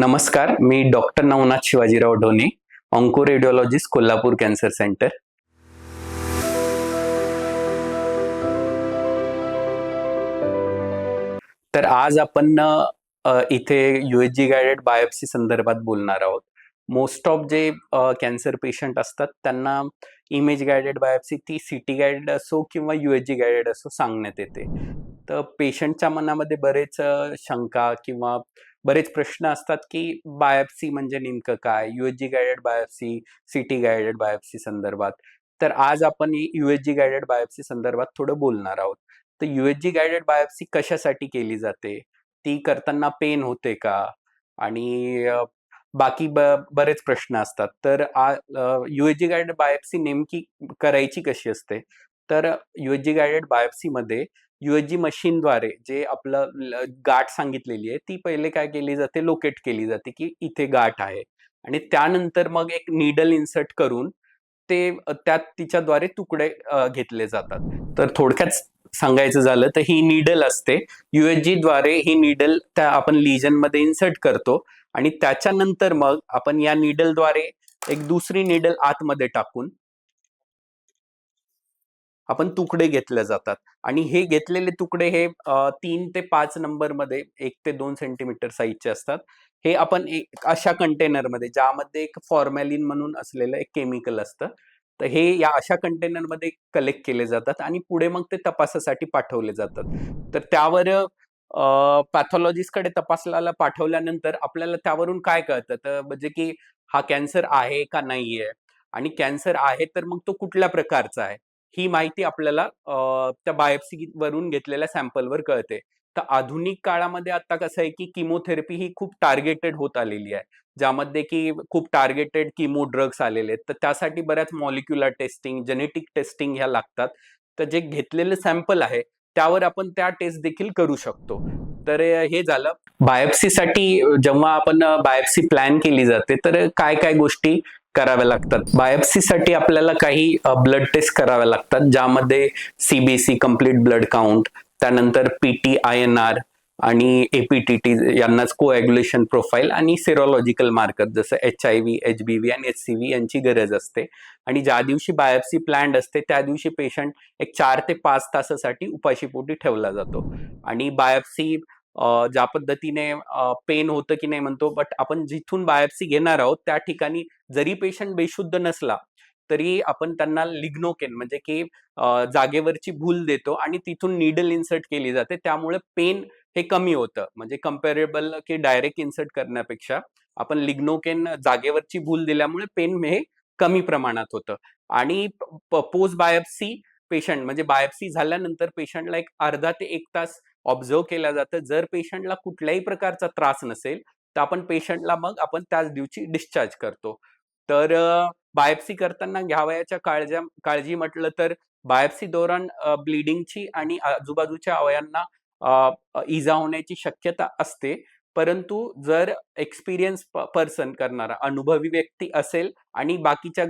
नमस्कार मी doctor Navnath Shivajirao Dhone onco radiologist Kolhapur cancer centre तर आज आपण इथे युएसजी गायडेड बायोप्सी संदर्भात बोलणार आहोत. मोस्ट ऑफ जे कॅन्सर पेशंट असतात त्यांना इमेज गायडेड बायोप्सी ती सिटी गायडेड असो किंवा युएसजी गायडेड असो सांगण्यात येते. तर पेशंटच्या मनामध्ये बरेच शंका किंवा बरेच प्रश्न असतात की बायोप्सी म्हणजे नेमकं काय? USG guided biopsy CT guided biopsy संदर्भात. तर आज आपण युएसजी गायडेड बायोप्सी संदर्भात थोडं बोलणार आहोत. तर युएसजी गायडेड बायोप्सी कशासाठी केली जाते? ती करताना पेन होते का? आणि बाकी ब बरेच प्रश्न असतात. तर युएसजी गायडेड बायोप्सी नेमकी करायची कशी असते? तर युएसजी गायडेड बायोप्सीमध्ये युएसजी मशीनद्वारे जे आपलं गाठ सांगितलेली आहे ती पहिले काय केली जाते? लोकेट केली जाते की इथे गाठ आहे. आणि त्यानंतर मग एक निडल इन्सर्ट करून ते त्यात तिच्याद्वारे तुकडे घेतले जातात. तर थोडक्यात सांगायचं झालं तर ही निडल असते. युएसजी द्वारे ही निडल त्या आपण लिजनमध्ये इन्सर्ट करतो आणि त्याच्यानंतर मग आपण या निडलद्वारे एक दुसरी निडल आतमध्ये टाकून आपण तुकडे घेतले जातात. आणि हे घेतलेले तुकडे हे तीन ते पाच नंबरमध्ये एक ते दोन सेंटीमीटर साईजचे असतात. हे आपण एक अशा कंटेनरमध्ये ज्यामध्ये एक फॉर्मॅलिन म्हणून असलेलं एक केमिकल असतं तर हे या अशा कंटेनरमध्ये कलेक्ट केले जातात आणि पुढे मग ते तपासासाठी पाठवले जातात. तर त्यावर पॅथॉलॉजिस्टकडे तपासला पाठवल्यानंतर आपल्याला त्यावरून काय कळतं? तर म्हणजे की हा कॅन्सर आहे का नाहीये? आणि कॅन्सर आहे तर मग तो कुठल्या प्रकारचा आहे? ही माहिती आपल्याला त्या बायोप्सी वरून घेतलेल्या सॅम्पलवर कळते. तर आधुनिक काळामध्ये आता कसं आहे की किमोथेरपी ही खूप टार्गेटेड होत आलेली आहे. ज्यामध्ये की खूप टार्गेटेड किमो ड्रग्स आलेले आहेत. तर त्यासाठी बऱ्याच मॉलिक्युलर टेस्टिंग जेनेटिक टेस्टिंग ह्या लागतात. तर जे घेतलेलं सॅम्पल आहे त्यावर आपण त्या टेस्ट देखील करू शकतो. तर हे झालं. बायोप्सीसाठी जेव्हा आपण बायोप्सी प्लॅन केली जाते तर काय काय गोष्टी कराव्या लागतात. बायोप्सीसाठी आपल्याला काही ब्लड टेस्ट कराव्या लागतात ज्यामध्ये सीबीसी कंप्लीट ब्लड काउंट त्यानंतर पीटी आय एन आर आणि एपीटीटी यांनाच कोॲग्युलेशन प्रोफाईल आणि सेरोलॉजिकल मार्कर जसं H I V H B V आणि एच सी व्ही यांची गरज असते. आणि ज्या दिवशी बायोप्सी प्लॅन्ड असते त्या दिवशी पेशंट एक चार ते पाच तासासाठी उपाशीपोटी ठेवला जातो. आणि बायोप्सी ज्या पद्धतीने पेन होतं की नाही म्हणतो बट आपण जिथून बायोप्सी घेणार आहोत त्या ठिकाणी जरी पेशंट बेशुद्ध नसला तरी आपण त्यांना लिग्नोकेन म्हणजे की जागेवरची भूल देतो आणि तिथून निडल इन्सर्ट केली जाते. त्यामुळे पेन हे कमी होतं. म्हणजे कम्पेरेबल की डायरेक्ट इन्सर्ट करण्यापेक्षा आपण लिग्नोकेन जागेवरची भूल दिल्यामुळे पेन हे कमी प्रमाणात होतं. आणि पोस्ट बायोप्सी पेशंट म्हणजे बायोप्सी झाल्यानंतर पेशंटला एक अर्धा ते एक तास ऑब्झर्व केलं जातं. जर पेशंटला कुठल्याही प्रकारचा त्रास नसेल तर आपण पेशंटला मग आपण त्याच दिवशी डिस्चार्ज करतो. तर बायोप्सी करताना घ्यावयाच्या काळज्या काळजी म्हटलं तर बायोप्सी दौरान ब्लिडिंगची आणि आजूबाजूच्या अवयांना इजा होण्याची शक्यता असते. परंतु जर एक्सपिरियन्स पर्सन करणारा अनुभवी व्यक्ती असेल आणि बाकीच्या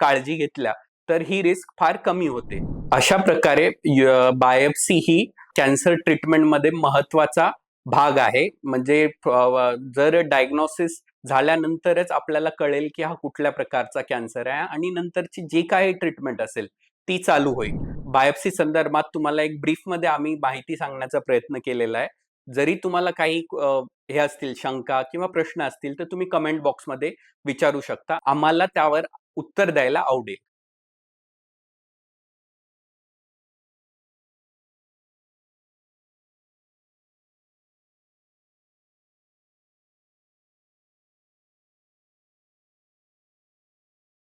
काळजी घेतल्या तर ही रिस्क फार कमी होते. अशा प्रकारे बायोप्सी ही कॅन्सर ट्रीटमेंटमध्ये महत्त्वाचा भाग आहे. म्हणजे जर डायग्नोसिस झाल्यानंतरच आपल्याला कळेल की हा कुठल्या प्रकारचा कॅन्सर आहे आणि नंतरची जी काही ट्रीटमेंट असेल ती चालू होईल. बायोप्सी संदर्भात तुम्हाला एक ब्रीफमध्ये आम्ही माहिती सांगण्याचा प्रयत्न केलेला आहे. जरी तुम्हाला काही हे असतील शंका किंवा प्रश्न असतील तर तुम्ही कमेंट बॉक्समध्ये विचारू शकता. आम्हाला त्यावर उत्तर द्यायला आवडेल.